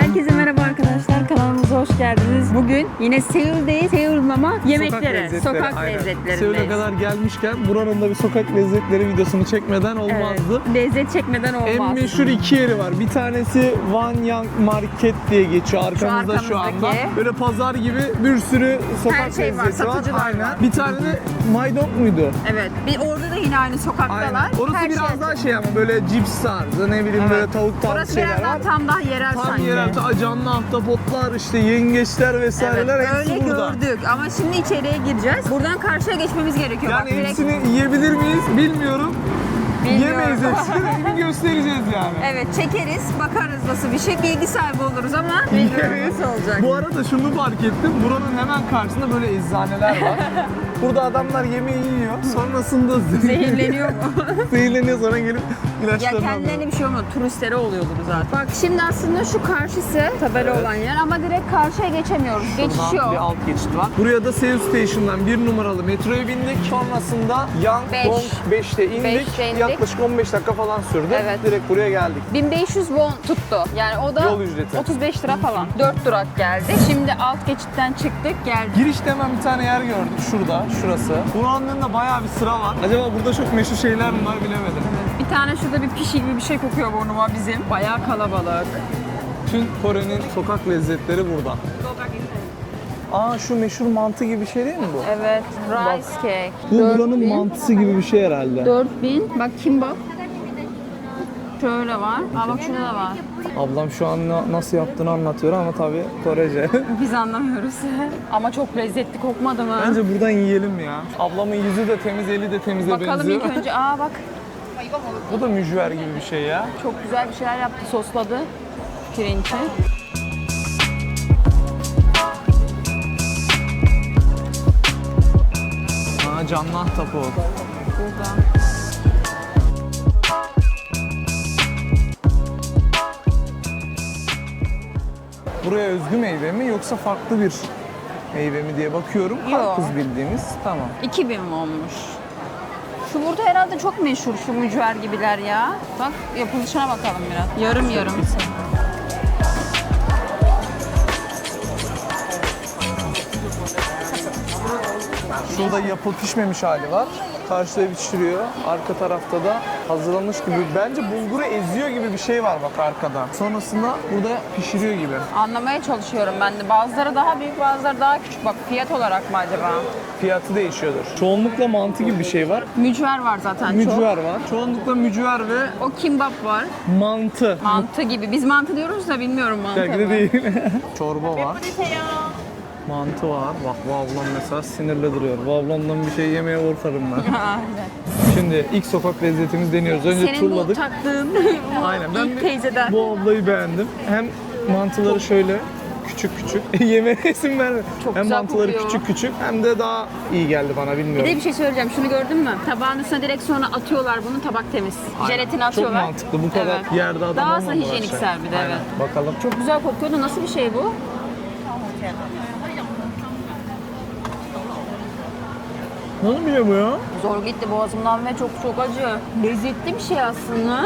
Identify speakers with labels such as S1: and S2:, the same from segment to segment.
S1: Herkese merhaba arkadaşlar. Kanalımıza hoş geldiniz. Bugün yine Seul'deyiz. Seul'un ama yemekleri, sokak,
S2: aynen.
S1: lezzetlerindeyiz.
S2: Seul'e kadar gelmişken buranın da bir sokak lezzetleri videosunu çekmeden olmazdı.
S1: Evet, lezzet çekmeden olmaz.
S2: En meşhur iki yeri var. Bir tanesi Wanyang Market diye geçiyor arkamızda şu, anda.
S1: arkamızdaki.
S2: Böyle pazar gibi bir sürü sokak
S1: Her şey var,
S2: lezzeti var.
S1: satıcılar
S2: Aynen.
S1: var.
S2: Bir tane de Maydok muydu?
S1: Evet. Bir orada da yine aynı sokaktalar.
S2: Aynen. Orası
S1: Her
S2: biraz
S1: şey-
S2: daha şey ama böyle cips tarzı ne bileyim
S1: Evet.
S2: böyle tavuk tarzı
S1: Burası
S2: şeyler
S1: biraz daha tam daha yerel
S2: Tam
S1: sanki.
S2: yerel ta- canlı ahtapotlar işte yengeçler
S1: Evet,
S2: vesaireler
S1: öyle
S2: hepsi burada.
S1: gördük ama şimdi içeriye gireceğiz. Buradan karşıya geçmemiz gerekiyor.
S2: Yani
S1: Bak, direkt-
S2: hepsini yiyebilir miyiz bilmiyorum.
S1: Bilmiyorum.
S2: Yemeyiz hepsini. Göstereceğiz yani.
S1: Evet çekeriz, bakarız nasıl bir şey. Bilgi sahibi oluruz ama bilmiyorum
S2: Evet.
S1: nasıl olacak.
S2: Bu arada şunu fark ettim. Buranın hemen karşısında böyle eczaneler var. Burada adamlar yemeği yiyor. Sonrasında
S1: Zehirleniyor mu?
S2: Zehirleniyor sonra gelip
S1: Ya
S2: ilaçlarını
S1: kendilerine
S2: alıyor.
S1: bir şey olmuyor. Turistlere oluyordur zaten. Bak şimdi aslında şu karşısı tabela olan yer ama direkt karşıya geçemiyoruz. Geçiş
S2: Buradan bir
S1: yok.
S2: alt geçit var. Buraya da Seoul Station'dan bir numaralı metroya bindik. Sonrasında
S1: Beş.
S2: Yangdong 5'te indik.
S1: Beşte indik.
S2: Yaklaşık 15 dakika falan sürdü.
S1: Evet.
S2: Direkt buraya geldik.
S1: 1500 won tuttu. Yani o da
S2: Yol ücreti.
S1: 35 lira falan. 4 durak geldi. Şimdi alt geçitten çıktık geldik.
S2: Girişte hemen bir tane yer gördük. Şurada, şurası. Buranın önünde bayağı bir sıra var. Acaba burada çok meşhur şeyler mi var bilemedim.
S1: Bir tane şurada bir pişi gibi bir şey kokuyor burnuma bizim. Bayağı kalabalık.
S2: Tüm Kore'nin sokak lezzetleri burada. Aa şu meşhur mantı gibi bir şey değil mi bu?
S1: Evet. Rice cake.
S2: Bu
S1: 4000.
S2: buranın mantısı gibi bir şey herhalde.
S1: 4000. Bak kimbap. Şöyle var. Aa bak şurada da var.
S2: Ablam şu an na- nasıl yaptığını anlatıyor ama tabii Korece.
S1: Biz anlamıyoruz. Ama çok lezzetli kokmadı mı?
S2: Bence buradan yiyelim ya. Ablamın yüzü de temiz, eli de temize
S1: Bakalım
S2: benziyor.
S1: ilk önce. Aa bak
S2: Bu da mücver gibi bir şey ya.
S1: çok güzel bir şeyler yaptı. Sosladı pirinci.
S2: Aa canlı ahtapot.
S1: Burada.
S2: Buraya özgü meyve mi yoksa farklı bir meyve mi diye bakıyorum.
S1: Yok.
S2: Karpuz bildiğimiz. Tamam.
S1: 2000 mi olmuş? Şu burada herhalde çok meşhur şu mücver gibiler ya. Bak yapılışına bakalım biraz. Yarım yarım.
S2: Şurada yapıl pişmemiş hali var. Karşıda pişiriyor. Arka tarafta da hazırlanmış gibi. Bence bulguru eziyor gibi bir şey var bak arkada. Sonrasında burada pişiriyor gibi.
S1: Anlamaya çalışıyorum ben de. Bazıları daha büyük, bazıları daha küçük. Bak fiyat olarak mı acaba?
S2: Fiyatı değişiyordur. Çoğunlukla mantı gibi bir şey var.
S1: Mücver var zaten çok.
S2: Mücver var. Çoğunlukla mücver ve
S1: O kimbap var.
S2: mantı.
S1: Mantı gibi. Biz mantı diyoruz da bilmiyorum mantı
S2: Belki de
S1: mı?
S2: değil. Çorba var. Mantı var. Bak bu ablam mesela sinirli duruyor. Bu ablamdan bir şey yemeye korkarım ben.
S1: Aynen.
S2: Şimdi ilk sokak lezzetimizi deniyoruz. Önce
S1: Senin bu
S2: turladık.
S1: taktığın
S2: Aynen. Ben
S1: ilk
S2: bir-
S1: teyzeden.
S2: Bu ablayı beğendim. Hem mantıları şöyle küçük küçük. Yemeğe isim verme.
S1: Çok
S2: hem
S1: güzel
S2: mantıları
S1: kokuyor.
S2: küçük küçük hem de daha iyi geldi bana
S1: Bir
S2: bilmiyorum.
S1: de bir şey söyleyeceğim. Şunu gördün mü? Tabağın üstüne direkt sonra atıyorlar bunu. Tabak temiz.
S2: Aynen.
S1: Jelatini atıyorlar.
S2: Çok mantıklı. Bu kadar
S1: Evet.
S2: yerde adam
S1: Daha
S2: olmamalı
S1: hijyeniksel bir de
S2: Aynen.
S1: evet.
S2: Bakalım.
S1: Çok güzel kokuyor da nasıl bir şey bu?
S2: Nasıl bir şey bu ya?
S1: Zor gitti boğazımdan ve çok çok acı. Lezzetli bir şey aslında.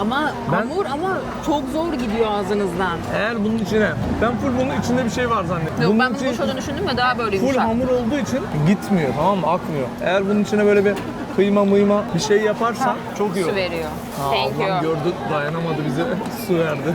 S1: Ama
S2: Ben-
S1: hamur ama çok zor gidiyor ağzınızdan.
S2: Eğer bunun içine, ben full bunun içinde bir şey var zannettim.
S1: Yok ben bunu boş düşündüm de daha böyle
S2: full
S1: yumuşak.
S2: hamur olduğu için gitmiyor tamam mı? Akmıyor. Eğer bunun içine böyle bir kıyma mıyma bir şey yaparsan çok iyi
S1: Su
S2: olur.
S1: veriyor.
S2: Aa,
S1: Thank
S2: ablam
S1: you.
S2: gördü dayanamadı bize su verdi.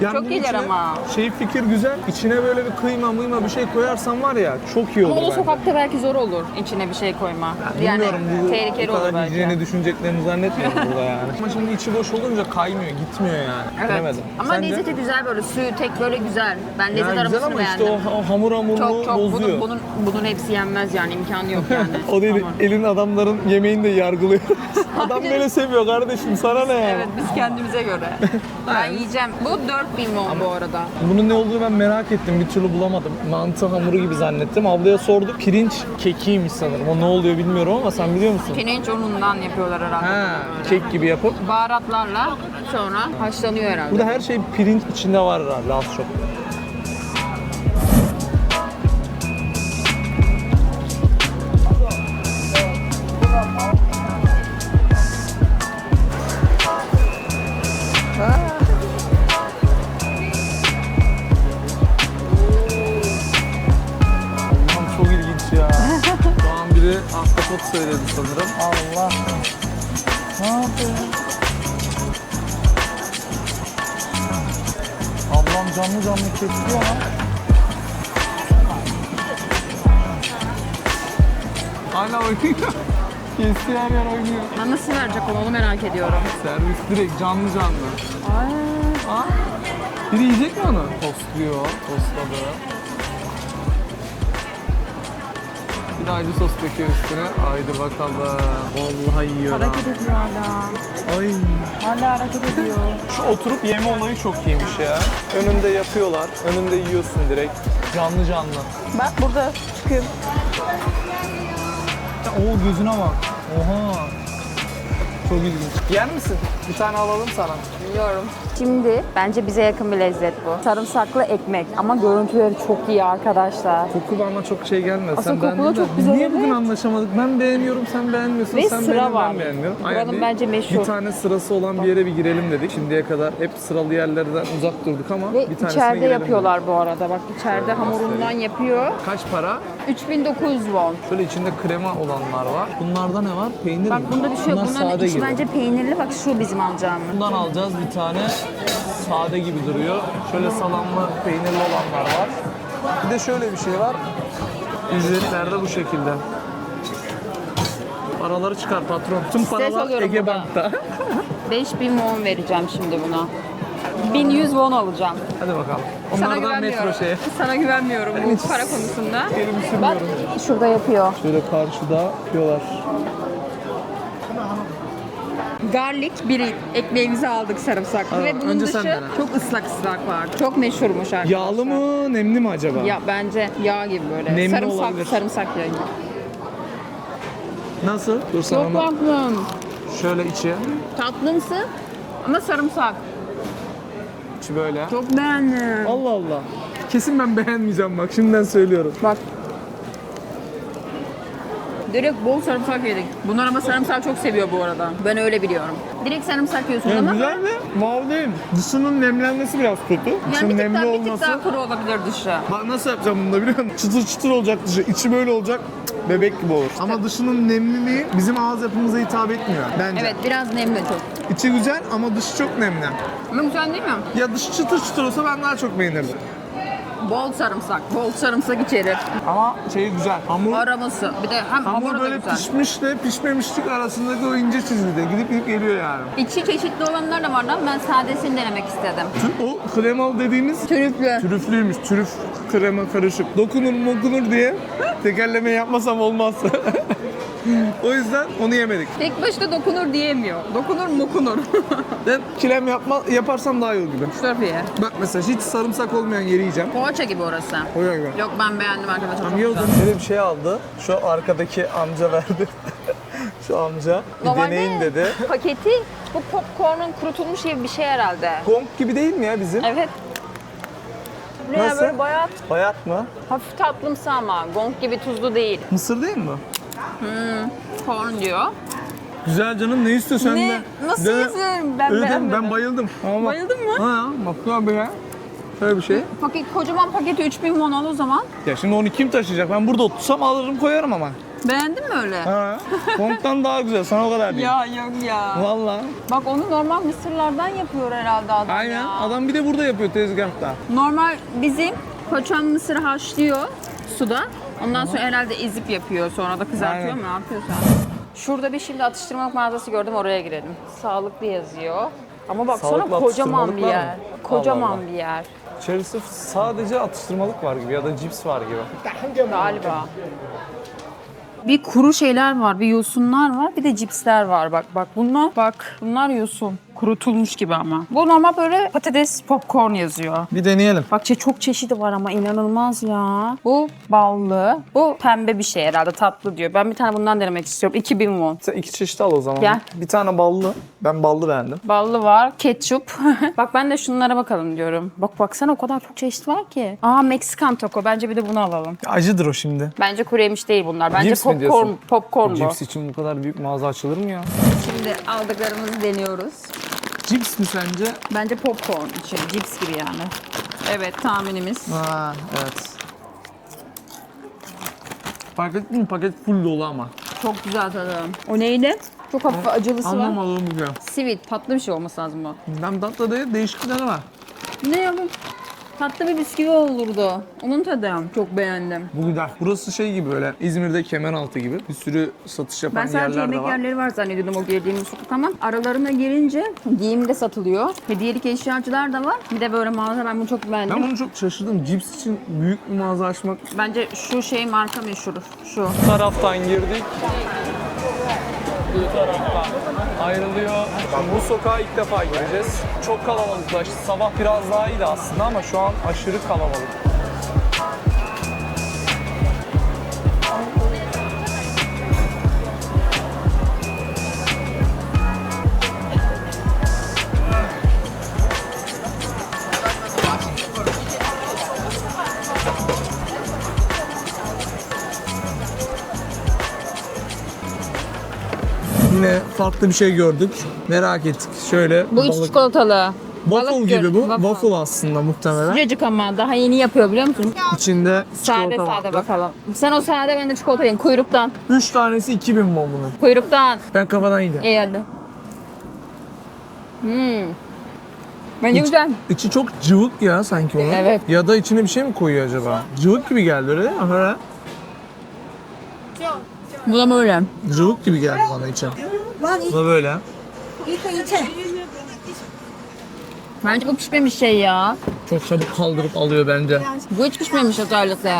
S2: Yani
S1: Çok
S2: bunun
S1: iyiler
S2: içine
S1: ama.
S2: Şey fikir güzel. İçine böyle bir kıyma mıyma bir şey koyarsan var ya çok iyi olur
S1: Ama o
S2: bence.
S1: sokakta belki zor olur içine bir şey koyma.
S2: Yani Bilmiyorum bu,
S1: tehlikeli
S2: bu
S1: olur
S2: kadar
S1: belki.
S2: hijyeni düşüneceklerini zannetmiyorum burada yani. Ama şimdi içi boş olunca kaymıyor, gitmiyor yani.
S1: Evet.
S2: Bilemedim.
S1: Ama
S2: Sence?
S1: lezzeti güzel böyle suyu tek böyle güzel. Ben lezzet
S2: güzel
S1: aramasını
S2: ama işte
S1: beğendim.
S2: o, o hamur hamurluğu
S1: çok çok
S2: bozuyor.
S1: bunun, bunun, bunun hepsi yenmez yani imkanı yok yani.
S2: o değil,
S1: Hamur.
S2: elin adamların yemeğini de yargılıyor. Adam beni seviyor kardeşim, sana ne yani?
S1: Evet biz kendimize göre. Ben yiyeceğim. Bu 4000 won bu arada.
S2: Bunun ne olduğunu ben merak ettim, bir türlü bulamadım. Mantı hamuru gibi zannettim. Ablaya sorduk, pirinç kekiymiş sanırım. O ne oluyor bilmiyorum ama sen biliyor musun?
S1: Pirinç unundan yapıyorlar herhalde.
S2: Ha, kek gibi yapıp.
S1: Baharatlarla sonra haşlanıyor herhalde.
S2: Burada her şey pirinç içinde var herhalde az çok. Tripod söyledi sanırım. Allah. Ne yapıyor? Ablam canlı canlı kesiyor lan. Hala oynuyor. Kestiği her yer oynuyor.
S1: Ben nasıl verecek onu, onu merak ediyorum.
S2: Servis direkt canlı canlı.
S1: Ay.
S2: Aa, biri yiyecek mi onu? Tostluyor, tostladı. De acı sos döküyor üstüne. Haydi bakalım. Vallahi yiyor ha.
S1: Hareket ediyor hala.
S2: Ay.
S1: Hala hareket ediyor.
S2: Şu oturup yeme olayı çok iyiymiş ya. Önünde yapıyorlar, önünde yiyorsun direkt. Canlı canlı.
S1: Bak burada çıkıyor.
S2: Oo gözüne bak. Oha. Çok ilginç. Yer misin? Bir tane alalım sana.
S1: Biliyorum. Şimdi bence bize yakın bir lezzet bu. Sarımsaklı ekmek ama görüntüleri çok iyi arkadaşlar.
S2: Koku bana çok şey gelmedi.
S1: Aslında
S2: sen
S1: koku da
S2: beğendin de.
S1: çok güzel,
S2: Niye bugün
S1: evet.
S2: anlaşamadık? Ben beğeniyorum, sen beğenmiyorsun.
S1: Ve
S2: sen
S1: sıra
S2: beğeniyorsun,
S1: var.
S2: ben beğenmiyorum.
S1: Buranın
S2: bir-
S1: bence meşhur.
S2: Bir tane sırası olan bir yere bir girelim dedik. Şimdiye kadar hep sıralı yerlerden uzak durduk ama
S1: Ve
S2: bir tanesine
S1: içeride
S2: girelim
S1: yapıyorlar bu arada. Bak içeride hamurundan yapıyor.
S2: dedik. Kaç para?
S1: 3900 won.
S2: Şöyle içinde krema olanlar var. Bunlarda ne var? Peynir
S1: Bak
S2: mi?
S1: bunda bir şey yok.
S2: Bunlar
S1: Bunların
S2: sade
S1: içi
S2: gibi.
S1: bence peynirli. Bak şu bizim alacağımız.
S2: Bundan alacağız bir tane sade gibi duruyor. Şöyle salamlı, peynirli olanlar var. Bir de şöyle bir şey var. Ücretler de bu şekilde. Paraları çıkar patron. Tüm paralar Ege
S1: burada.
S2: Bank'ta.
S1: 5000 won vereceğim şimdi buna. 1100 won alacağım.
S2: Hadi bakalım.
S1: Sana
S2: Onlardan
S1: güvenmiyorum.
S2: metro şeye.
S1: Sana güvenmiyorum bu para konusunda. Bak şurada yapıyor.
S2: Şöyle karşıda yapıyorlar.
S1: Garlic bir ekmeğimizi aldık sarımsaklı
S2: Aa,
S1: ve bunun
S2: önce
S1: dışı
S2: dene.
S1: çok ıslak ıslak var. Çok meşhurmuş arkadaşlar.
S2: Yağlı mı, nemli mi acaba?
S1: Ya bence yağ gibi böyle.
S2: Nemli
S1: sarımsak,
S2: olabilir.
S1: sarımsak yağı gibi.
S2: Nasıl? Dur sana
S1: Çok tatlım.
S2: Şöyle içi.
S1: Tatlımsı ama sarımsak.
S2: İçi böyle.
S1: Çok beğendim.
S2: Allah Allah. Kesin ben beğenmeyeceğim bak şimdiden söylüyorum.
S1: Bak. Direkt bol sarımsak yedik. Bunlar ama sarımsak çok seviyor bu arada. Ben öyle biliyorum. Direkt sarımsak yiyorsunuz
S2: Yani
S1: ama
S2: güzel mi? Wow değil. Dışının nemlenmesi biraz kötü.
S1: yani
S2: İçinin
S1: bir tık,
S2: nemli
S1: daha, bir tık
S2: olması.
S1: daha kuru olabilir dışı.
S2: Bak nasıl yapacağım bunu da biliyor musun? Çıtır çıtır olacak dışı. İçi böyle olacak. Bebek gibi olur. Ama dışının nemliliği bizim ağız yapımıza hitap etmiyor bence.
S1: Evet biraz nemli çok.
S2: İçi güzel ama dışı çok nemli.
S1: Ama güzel değil mi?
S2: Ya dışı çıtır çıtır olsa ben daha çok beğenirdim.
S1: Bol sarımsak. Bol sarımsak içerir.
S2: Ama şey güzel. Hamur,
S1: Araması. Bir de hem
S2: hamur
S1: hamuru da
S2: böyle
S1: güzel.
S2: pişmişle pişmemişlik arasındaki o ince çizgide. Gidip gidip geliyor yani.
S1: İçi çeşitli olanlar da var lan. Ben sadesini denemek istedim.
S2: Tü- O kremalı dediğimiz
S1: Trüflü.
S2: Trüflüymüş. Trüf krema karışık. Dokunur mokunur diye tekerleme yapmasam olmaz. o yüzden onu yemedik.
S1: Tek başına dokunur diyemiyor. Dokunur mokunur.
S2: Ben kilem yapma, yaparsam daha iyi olur gibi.
S1: Şu tarafı ye.
S2: Bak mesela hiç sarımsak olmayan yeri yiyeceğim.
S1: Poğaça gibi orası.
S2: Oya gibi.
S1: Yok ben beğendim arkadaşlar.
S2: Tamam zaman. Böyle bir şey aldı. Şu arkadaki amca verdi. Şu amca bir
S1: Normalde
S2: deneyin dedi.
S1: Paketi bu popcorn'un kurutulmuş gibi bir şey herhalde.
S2: Gong gibi değil mi ya bizim?
S1: Evet. Ne
S2: Nasıl?
S1: böyle bayağı
S2: Bayat mı?
S1: hafif tatlımsı ama gong gibi tuzlu değil.
S2: Mısır değil mi?
S1: Corn diyor.
S2: Güzel canım ne istiyorsun
S1: Ne?
S2: de?
S1: Nasıl
S2: De-
S1: yesin? Ben beğenmedim.
S2: Ben bayıldım. Ama
S1: Bayıldın mı?
S2: Ha, bak abi ya. Şöyle bir şey.
S1: Paket, kocaman paketi 3000 won al o zaman.
S2: Ya şimdi onu kim taşıyacak? Ben burada otursam alırım koyarım ama.
S1: Beğendin mi öyle?
S2: Ha. Gong'dan daha güzel. Sana o kadar değil.
S1: Ya yok ya.
S2: Vallahi.
S1: Bak onu normal mısırlardan yapıyor herhalde adam
S2: Aynen.
S1: ya.
S2: Adam bir de burada yapıyor tezgahta.
S1: Normal bizim koçan mısırı haşlıyor suda. Ondan sonra herhalde ezip yapıyor. Sonra da kızartıyor
S2: Aynen.
S1: mu? Ne yapıyorsa. Şurada bir şimdi atıştırmalık mağazası gördüm oraya girelim. Sağlıklı yazıyor. Ama baksana
S2: Sağlıklı
S1: kocaman bir
S2: atıştırmalık var
S1: yer.
S2: mı?
S1: Kocaman
S2: Allah Allah.
S1: bir yer.
S2: İçerisi sadece atıştırmalık var gibi ya da cips var gibi.
S1: Galiba. Bir kuru şeyler var, bir yosunlar var, bir de cipsler var. Bak bak bunlar bak bunlar yosun. Kurutulmuş gibi ama. Bu normal böyle patates popcorn yazıyor.
S2: Bir deneyelim.
S1: Bak çe- çok çeşidi var ama inanılmaz ya. Bu ballı. Bu pembe bir şey herhalde tatlı diyor. Ben bir tane bundan denemek istiyorum. 2000 won.
S2: Sen iki çeşit al o zaman.
S1: Gel.
S2: Bir tane ballı. Ben ballı beğendim.
S1: Ballı var, ketçup. bak ben de şunlara bakalım diyorum. Bak baksana o kadar çok çeşit var ki. Aa Meksikan taco. Bence bir de bunu alalım.
S2: Acıdır o şimdi.
S1: Bence kuru yemiş değil bunlar. Bence
S2: Cips mi
S1: popcorn,
S2: diyorsun?
S1: popcorn bu.
S2: Cips için bu kadar büyük mağaza açılır mı ya?
S1: Şimdi aldıklarımızı deniyoruz.
S2: Cips mi sence?
S1: Bence popcorn için. Cips gibi yani. Evet tahminimiz.
S2: Ha, evet. Paket mi? Paket full dolu ama.
S1: Çok güzel tadı. O neydi? Çok hafif acılısı var.
S2: Anlamadım bu ya.
S1: Sweet, tatlı bir şey olması lazım bu.
S2: Hem tatlı değil, değişik bir tadı var.
S1: Ne ya bu? Tatlı bir bisküvi olurdu. Onun tadı. Çok beğendim.
S2: Bu güzel. Burası şey gibi böyle İzmir'de Kemeraltı gibi bir sürü satış yapan
S1: Ben sadece
S2: yerler de
S1: yemek
S2: var.
S1: yerleri var zannediyordum o girdiğimiz sokak ama aralarına girince giyim de satılıyor. Hediyelik eşyacılar da var. Bir de böyle mağaza ben bunu çok beğendim.
S2: Ben bunu çok şaşırdım. Cips için büyük bir mağaza açmak.
S1: Bence şu şey marka meşhur. Şu.
S2: Bu taraftan girdik. Bu taraftan ayrılıyor. Bu sokağa ilk defa gireceğiz. Çok kalabalıklaştı. Sabah biraz daha iyiydi aslında ama şu an aşırı kalabalık. Farklı bir şey gördük. Merak ettik. Şöyle
S1: Bu iç çikolatalı.
S2: Waffle
S1: Balık
S2: gibi
S1: gör-
S2: bu.
S1: waffle.
S2: Waffle aslında muhtemelen.
S1: Sıcacık ama daha yeni yapıyor biliyor musun?
S2: İçinde
S1: Sade
S2: çikolata
S1: sade
S2: var.
S1: bakalım. Sen o sade ben de çikolata yiyin. Kuyruktan.
S2: 3 tanesi 2000 won bunun.
S1: Kuyruktan.
S2: Ben kafadan yiyeceğim.
S1: İyi hadi. Hmm. Bence güzel.
S2: İçi çok cıvık ya sanki onun.
S1: Evet.
S2: Ya da içine bir şey mi koyuyor acaba? Cıvık gibi geldi öyle değil mi? Öyle.
S1: Bu da böyle.
S2: Cıvık gibi geldi bana Lan Bu da böyle. ite ite.
S1: Bence bu pişmemiş şey ya.
S2: Çok çabuk kaldırıp alıyor bence.
S1: Bu hiç pişmemiş özellikle.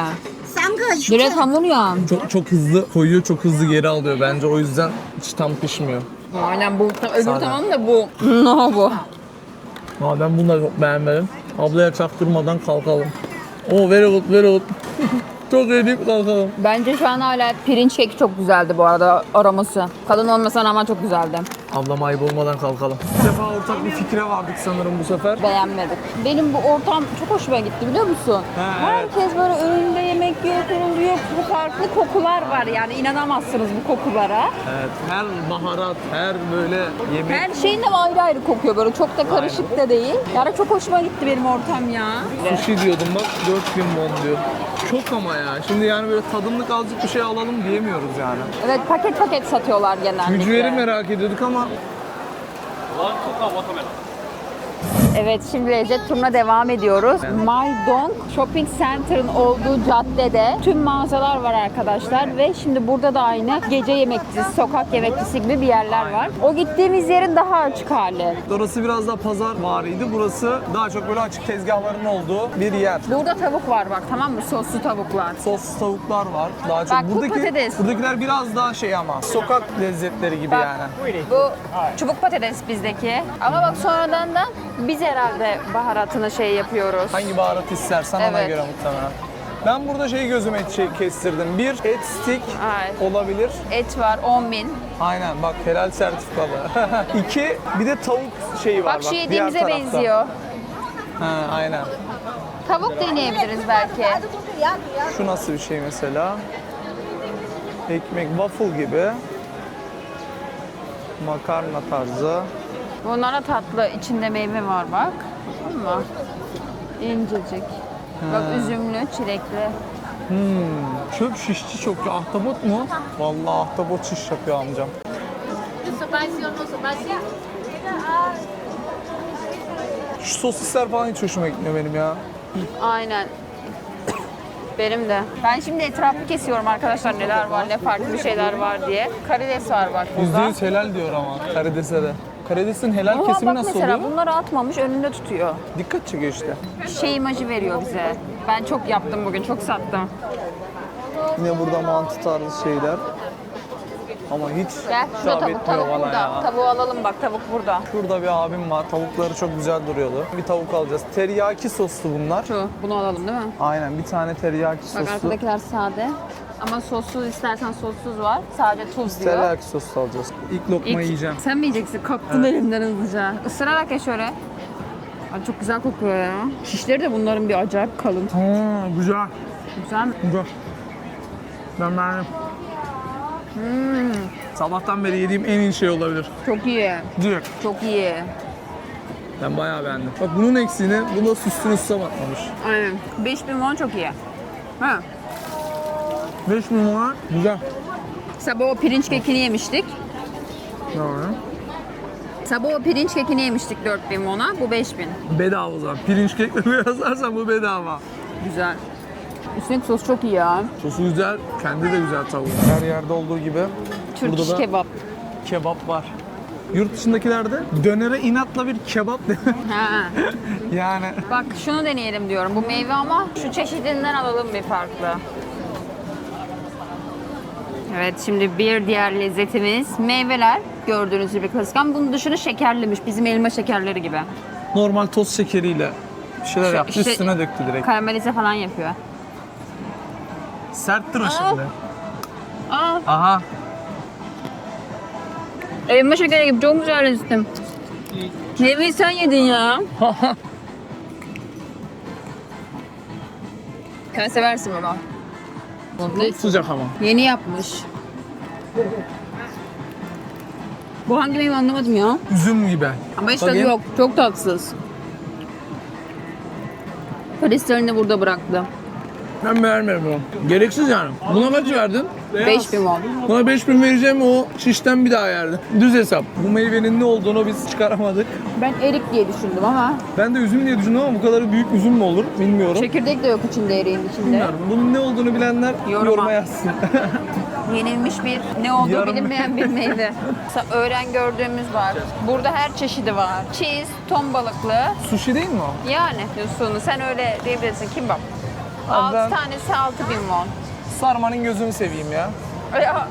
S3: Sen kaç.
S1: Direkt hamur ya.
S2: Çok çok hızlı koyuyor, çok hızlı geri alıyor bence. O yüzden hiç tam pişmiyor.
S1: Aynen bu öbür tamam da bu. No bu.
S2: Aa, ben bunu da çok beğenmedim. Ablaya çaktırmadan kalkalım. Oo very good, very good. çok iyi kalkalım.
S1: Bence şu an hala pirinç keki çok güzeldi bu arada aroması. Kadın olmasa ama çok güzeldi.
S2: Ablam ayıp olmadan kalkalım. Bir defa ortak bir fikre vardık sanırım bu sefer.
S1: Beğenmedik. Benim bu ortam çok hoşuma gitti biliyor musun?
S2: Ha,
S1: Herkes böyle önünde yemek yiyor, kuruluyor. Bu farklı kokular var yani inanamazsınız bu kokulara.
S2: Evet, her baharat, her böyle yemek.
S1: Her şeyin de ayrı ayrı kokuyor böyle çok da karışık da değil. Yani çok hoşuma gitti benim ortam ya.
S2: Sushi diyordum bak 4000 won diyor. Çok ama ya. Şimdi yani böyle tadımlık azıcık bir şey alalım diyemiyoruz yani.
S1: Evet paket paket satıyorlar genellikle.
S2: Mücveri merak ediyorduk ama
S1: Evet şimdi lezzet turuna devam ediyoruz. Maydong Shopping Center'ın olduğu caddede tüm mağazalar var arkadaşlar ve şimdi burada da aynı gece yemekçisi, sokak yemekçisi gibi bir yerler var. O gittiğimiz yerin daha açık hali.
S2: orası biraz daha pazar variydi. Burası daha çok böyle açık tezgahların olduğu bir yer.
S1: Burada tavuk var bak tamam mı? Soslu tavuklar.
S2: Soslu tavuklar var. Daha çok
S1: Bak, bu patates.
S2: buradakiler biraz daha şey ama sokak lezzetleri gibi
S1: Bak
S2: yani.
S1: bu çubuk patates bizdeki. Ama bak sonradan da biz herhalde baharatını şey yapıyoruz.
S2: Hangi baharat istersen ona
S1: Evet.
S2: göre muhtemelen. Ben burada şey gözüme şey kestirdim. Bir et stick
S1: Ay.
S2: olabilir.
S1: Et var 10 bin.
S2: Aynen bak helal sertifikalı. İki bir de tavuk şeyi var
S1: Bak şu
S2: diğer
S1: yediğimize
S2: tarafta.
S1: benziyor.
S2: Ha, aynen.
S1: Tavuk deneyebiliriz belki.
S2: Şu nasıl bir şey mesela? Ekmek waffle gibi. Makarna tarzı.
S1: Bunlara tatlı içinde meyve var bak. Ama incecik. Bak üzümlü, çilekli.
S2: Hmm, çöp şişçi çok ya. Ahtapot mu? Vallahi ahtapot şiş yapıyor amcam. Şu sosisler falan hiç hoşuma gitmiyor benim ya.
S1: Aynen. Benim de. Ben şimdi etrafı kesiyorum arkadaşlar neler var, ne farklı bir şeyler var diye. Karides var bak burada.
S2: %100 helal diyor ama karidese de. Karidesin helal
S1: Ama
S2: kesimi
S1: bak
S2: nasıl
S1: mesela
S2: oluyor?
S1: bunları atmamış önünde tutuyor.
S2: Dikkat çekiyor işte.
S1: Şey imajı veriyor bize. Ben çok yaptım bugün, çok sattım.
S2: Yine burada mantı tarzı şeyler. Ama hiç
S1: Gel şurada
S2: hitap
S1: tavuk,
S2: etmiyor
S1: tavuk
S2: bana
S1: burada.
S2: ya.
S1: Tavuğu alalım bak, tavuk burada.
S2: Şurada bir abim var. Tavukları çok güzel duruyordu. Bir tavuk alacağız. Teriyaki soslu bunlar.
S1: Şu, bunu alalım değil mi?
S2: Aynen bir tane teriyaki
S1: Bak
S2: soslu.
S1: arkadakiler sade. Ama sossuz istersen sossuz var. Sadece tuz diyor.
S2: Teriyaki soslu alacağız. İlk lokma
S1: İlk-
S2: yiyeceğim.
S1: Sen mi yiyeceksin? Kaptın elimden hızlıca. Isırarak ya şöyle. Ay çok güzel kokuyor ya. Şişleri de bunların bir acayip kalın.
S2: Ha, güzel.
S1: Güzel mi?
S2: Güzel. Ben beğendim.
S1: Hmm.
S2: Sabahtan beri yediğim en iyi şey olabilir.
S1: Çok iyi.
S2: Direkt.
S1: Çok iyi.
S2: Ben bayağı beğendim. Bak bunun eksiğini, bu da süslü ustam atmamış.
S1: Aynen. 5000 won çok iyi. Ha.
S2: 5 numara güzel.
S1: Sabah o pirinç kekini yemiştik.
S2: Doğru.
S1: Sabah o pirinç kekini yemiştik 4000 ona. Bu 5000.
S2: Bedava o zaman. Pirinç kekleri yazarsan bu bedava.
S1: Güzel. Üstündeki sos çok iyi ya.
S2: Sosu güzel, kendi de güzel tavuğu. Her yerde olduğu gibi
S1: Türk
S2: burada
S1: iş
S2: da
S1: kebap.
S2: kebap var. Yurt dışındakilerde dönere inatla bir kebap
S1: Ha.
S2: yani
S1: Bak şunu deneyelim diyorum. Bu meyve ama şu çeşidinden alalım bir farklı. Evet şimdi bir diğer lezzetimiz meyveler. Gördüğünüz gibi klasik bunun dışını şekerlemiş. Bizim elma şekerleri gibi.
S2: normal toz şekeriyle bir şeyler
S1: Şu-
S2: yaptı
S1: işte-
S2: üstüne döktü direkt.
S1: Karamelize falan yapıyor.
S2: Serttir o şimdi.
S1: Aa,
S2: Aha.
S1: elma şekeri gibi çok güzel lezzetim. Meyveyi sen yedin ya. Sen seversin bunu.
S2: Çok sıcak ama.
S1: Yeni yapmış. Bu hangi meyve anlamadım ya.
S2: Üzüm gibi.
S1: Ama hiç tadı
S2: Bakayım.
S1: yok. Çok tatsız. Polislerini burada bıraktı.
S2: Ben beğenmedim bunu. Gereksiz yani. Buna kaç verdin?
S1: 5000 won.
S2: Buna 5000 vereceğim o şişten bir daha yerdi. Düz hesap. Bu meyvenin ne olduğunu biz çıkaramadık.
S1: Ben erik diye düşündüm ama
S2: Ben de üzüm diye düşündüm ama bu kadar büyük üzüm mü olur bilmiyorum.
S1: çekirdek de yok içinde eriğin içinde.
S2: Bilmiyorum. Bunun ne olduğunu bilenler
S1: Yoruma.
S2: yoruma yazsın.
S1: Yenilmiş bir ne olduğu
S2: Yarım-
S1: bilinmeyen bir meyve. Mesela öğren gördüğümüz var. Burada her çeşidi var. Cheese, ton balıklı.
S2: Sushi değil mi o?
S1: Yani Yusuf'unu sen öyle diyebilirsin. Kimbap.
S2: Abi
S1: 6
S2: ben-
S1: tanesi 6000 won.
S2: Sarmanın gözünü seveyim ya.
S1: Ya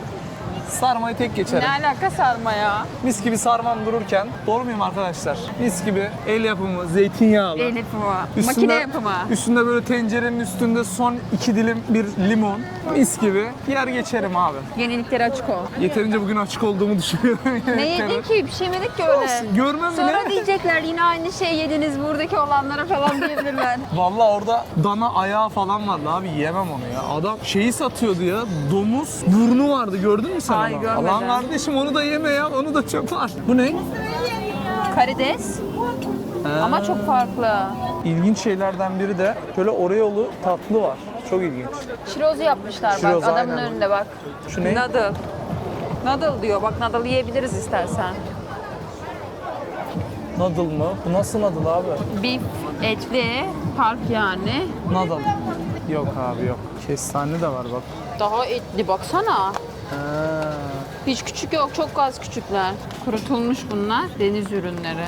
S2: Sarmayı tek geçerim.
S1: ne alaka sarma ya?
S2: Mis gibi sarmam dururken, doğru muyum arkadaşlar? Mis gibi el yapımı, zeytinyağlı.
S1: El yapımı.
S2: Üstünde-
S1: Makine yapımı.
S2: Üstünde böyle tencerenin üstünde son iki dilim bir limon. Mis gibi yer geçerim abi.
S1: Yeniliklere açık ol.
S2: Yeterince bugün açık olduğumu düşünüyorum.
S1: Ne yedin ki? Bir şey yemedik ki öyle.
S2: Olsun, görmem
S1: Sonra
S2: bile.
S1: diyecekler yine aynı şey yediniz buradaki olanlara falan diyebilirler.
S2: Vallahi orada dana ayağı falan vardı abi yiyemem onu ya. Adam şeyi satıyordu ya domuz burnu vardı gördün mü sen
S1: Hayır, görmedim.
S2: Lan kardeşim onu da yeme ya onu da çöpe at. Bu ne?
S1: Karides. Ama çok farklı.
S2: İlginç şeylerden biri de şöyle Oreo'lu tatlı var. Çok ilginç.
S1: Şirozu yapmışlar
S2: Şiroz,
S1: bak adamın
S2: aynen.
S1: önünde bak.
S2: Şu ne?
S1: Noodle. Noodle diyor. Bak noodle yiyebiliriz istersen.
S2: Noodle mı? Bu nasıl noodle abi?
S1: Beef etli park yani.
S2: Noodle. Yok abi yok. Kestane de var bak.
S1: Daha etli baksana. Hiç küçük yok. Çok az küçükler. Kurutulmuş bunlar. Deniz ürünleri.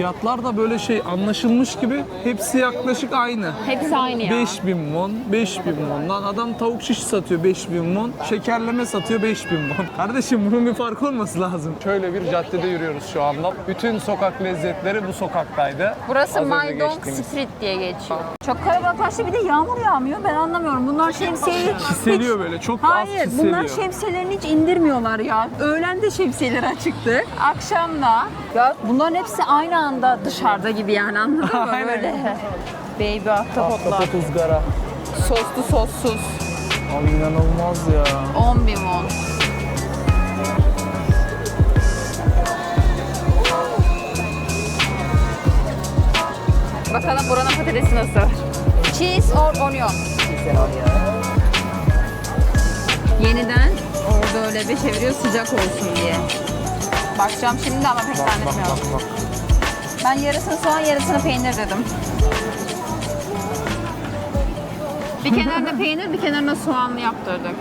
S2: Fiyatlar da böyle şey anlaşılmış gibi hepsi yaklaşık aynı.
S1: Hepsi aynı ya.
S2: 5000 won, 5000 won. Lan adam tavuk şiş satıyor 5000 won, şekerleme satıyor 5000 won. Kardeşim bunun bir farkı olması lazım. Şöyle bir caddede yürüyoruz şu anda. Bütün sokak lezzetleri bu sokaktaydı.
S1: Burası
S2: Az önce
S1: Maydong
S2: geçtiğimiz.
S1: Street diye geçiyor. Çok kalabalıklaştı bir de yağmur yağmıyor. Ben anlamıyorum. Bunlar şemsiyeyi
S2: Hissediyor böyle çok az
S1: Hayır,
S2: hissediyor.
S1: bunlar şemsiyelerini hiç indirmiyorlar ya. Öğlen de şemsiyeler açıktı. Akşam da. Ya bunların hepsi aynı anda dışarıda gibi yani anladın mı
S2: Aynen.
S1: böyle? Baby ahtapotlar.
S2: Ahtapot ızgara.
S1: Soslu sossuz.
S2: Abi inanılmaz ya.
S1: 10 bin won. Bakalım buranın patatesi nasıl? Cheese or onion? Yeniden orada öyle bir çeviriyor sıcak olsun diye. Bakacağım şimdi ama pek
S2: Bak bak
S1: zannetmiyorum.
S2: bak bak.
S1: Ben yarısını soğan yarısını peynir dedim. Bir kenarına peynir bir kenarına soğanlı yaptırdık.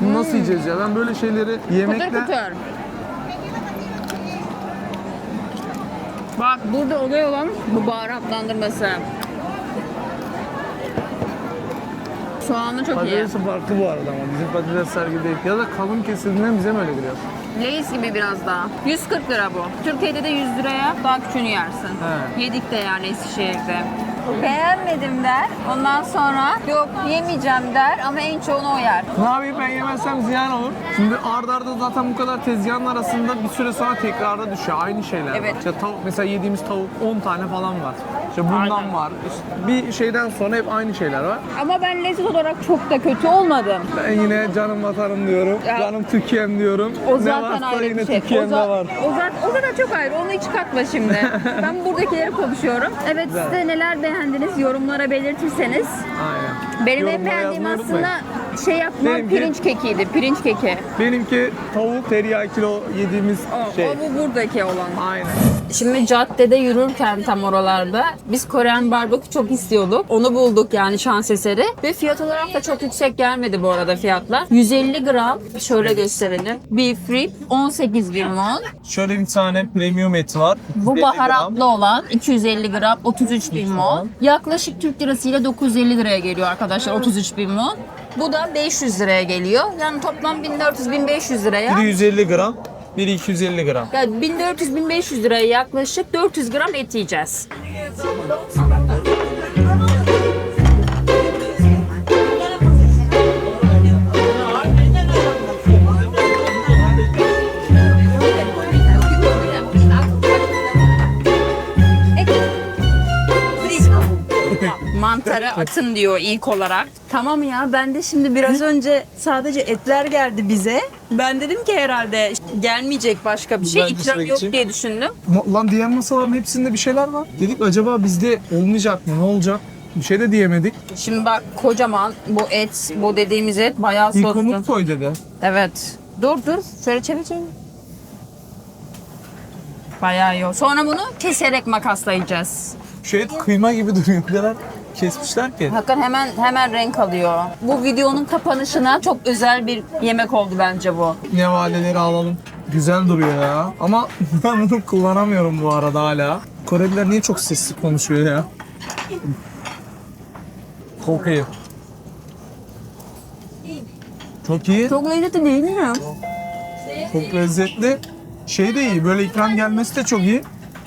S2: Bunu nasıl yiyeceğiz ya? Ben böyle şeyleri
S1: Kıtır
S2: yemekle...
S1: kıtır. Bak burada olay olan bu baharatlandırması. Soğanı çok iyi.
S2: Patatesi farklı bu arada ama bizim patatesler gibi değil. Ya da kalın kesildiğinden bize mi öyle geliyor?
S1: Lay's gibi biraz daha. 140 lira bu. Türkiye'de de 100 liraya daha küçüğünü yersin.
S2: He.
S1: Yedik de yani Eskişehir'de. Beğenmedim der. Ondan sonra yok yemeyeceğim der ama en çoğunu o yer.
S2: Ne yapayım ben yemezsem ziyan olur. Şimdi arda arda zaten bu kadar tezgahın arasında bir süre sonra tekrarda düşüyor. Aynı şeyler
S1: Evet.
S2: var. İşte tavuk, mesela yediğimiz tavuk 10 tane falan var. İşte bundan
S1: Aynen.
S2: var. İşte bir şeyden sonra hep aynı şeyler var.
S1: Ama ben lezzet olarak çok da kötü olmadım.
S2: Ben yine canım vatanım diyorum.
S1: Ya.
S2: Canım Türkiye'm diyorum.
S1: O
S2: ne
S1: zaten
S2: varsa
S1: ayrı
S2: yine
S1: bir şey. O,
S2: Türkiye'mde var.
S1: o, zaten, o zaten çok ayrı. Onu hiç katma şimdi. ben buradakileri konuşuyorum. Evet size neler beğendiniz yorumlara belirtirseniz.
S2: Aynen.
S1: Benim en beğendiğim aslında
S2: unutmayın.
S1: şey yapma
S2: Benimki-
S1: pirinç kekiydi. Pirinç keki.
S2: Benimki tavuk teriyaki o yediğimiz
S1: O,
S2: şey.
S1: o bu buradaki olan.
S2: Aynen.
S1: Şimdi caddede yürürken tam oralarda biz Korean barbekü çok istiyorduk. Onu bulduk yani şans eseri. Ve fiyat olarak da çok yüksek gelmedi bu arada fiyatlar. 150 gram şöyle gösterelim. Beef rib 18 bin won.
S2: Şöyle bir tane premium eti var.
S1: Bu
S2: 50
S1: baharatlı olan 250 gram 33 bin won. Yaklaşık Türk lirasıyla 950 liraya geliyor arkadaşlar 33 bin won. Bu da 500 liraya geliyor. Yani toplam 1400-1500 liraya.
S2: Biri 150 gram, biri 250 gram.
S1: Yani 1400-1500 liraya yaklaşık 400 gram et yiyeceğiz. Atın diyor ilk olarak. Tamam ya ben de şimdi biraz önce sadece etler geldi bize. Ben dedim ki herhalde gelmeyecek başka bir şey.
S2: Ben de
S1: İkram yok
S2: geçeyim.
S1: diye düşündüm.
S2: Ma- Lan diğer masaların hepsinde bir şeyler var. Dedik acaba bizde olmayacak mı? Ne olacak? Bir şey de diyemedik.
S1: Şimdi bak kocaman bu et, bu dediğimiz et bayağı
S2: İlk
S1: soslu.
S2: omuz koy dedi.
S1: Evet. Dur dur. Şöyle çevir çevir. Bayağı iyi. Sonra bunu keserek makaslayacağız.
S2: Şu et kıyma gibi duruyor. Kadar kesmişler ki.
S1: Hakikaten hemen hemen renk alıyor. Bu videonun kapanışına çok özel bir yemek oldu bence bu.
S2: Nevaleleri alalım. Güzel duruyor ya. Ama ben bunu kullanamıyorum bu arada hala. Koreliler niye çok sesli konuşuyor ya? Çok iyi. Çok iyi.
S1: Çok lezzetli değil mi?
S2: Çok lezzetli. Şey de iyi. Böyle ikram gelmesi de çok iyi.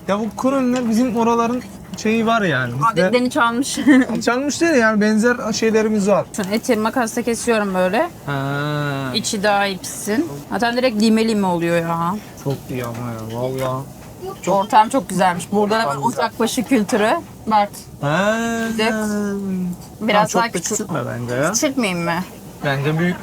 S2: Ya bu Koreliler bizim oraların şeyi var yani. Bizde
S1: Adetlerini çalmış.
S2: çalmış değil yani benzer şeylerimiz var.
S1: Eti makasla kesiyorum böyle.
S2: Ha,
S1: İçi daha iyi pişsin. Zaten direkt lime lime oluyor ya.
S2: çok iyi ama ya valla.
S1: Ortam çok güzelmiş. Burada da bir ocakbaşı kültürü. Bak
S2: Ha.
S1: biraz
S2: çok
S1: daha
S2: da
S1: küçük.
S2: küçültme bence ya.
S1: Küçültmeyeyim mi?
S2: Bence büyük.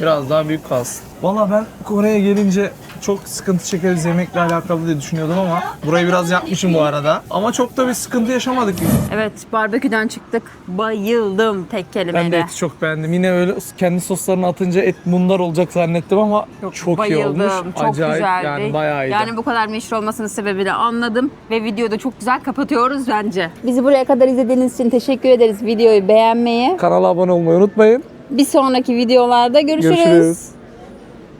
S2: Biraz daha büyük kalsın. Valla ben Kore'ye gelince çok sıkıntı çekeriz yemekle alakalı diye düşünüyordum ama burayı biraz yapmışım bu arada. Ama çok da bir sıkıntı yaşamadık.
S1: Evet, barbeküden çıktık. Bayıldım tek kelimeyle.
S2: Ben de eti çok beğendim. Yine öyle kendi soslarını atınca et mundar olacak zannettim ama çok iyi
S1: Bayıldım.
S2: olmuş.
S1: Çok
S2: Acayip
S1: güzeldi.
S2: yani bayağı iyiydi.
S1: Yani bu kadar meşhur olmasının sebebini anladım ve videoda çok güzel kapatıyoruz bence. Bizi buraya kadar izlediğiniz için teşekkür ederiz. Videoyu beğenmeyi.
S2: Kanala abone olmayı unutmayın.
S1: Bir sonraki videolarda görüşürüz.
S2: Görüşürüz.